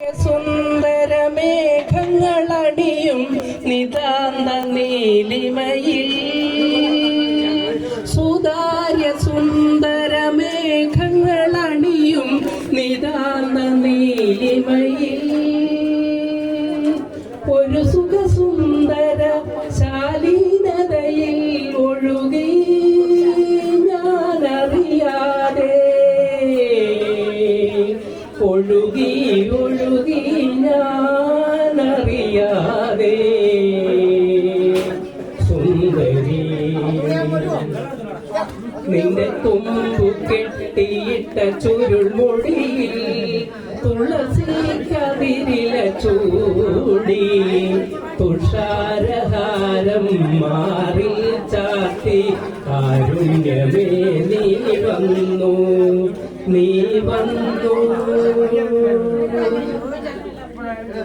സുന്ദര മേഘങ്ങളടിയും നിതാന്ത നീലിമയിൽ. സുതാര്യ സുന്ദര മേഘങ്ങളടിയും നിതാന്ത നീലിമയിൽ. ഒരു ഒഴുകി ഒഴുകി ഞാനറിയാതെ സുന്ദരി. നിന്റെ തുമ്പു കെട്ടിയിട്ട ചുരുൾമൊഴിയിൽ തുളസി കതിരില ചൂടി. തുഷാരഹാരം മാറി ചാത്തി കാരുണ്യമേ നീ വന്നു. നീ വന്നു Right.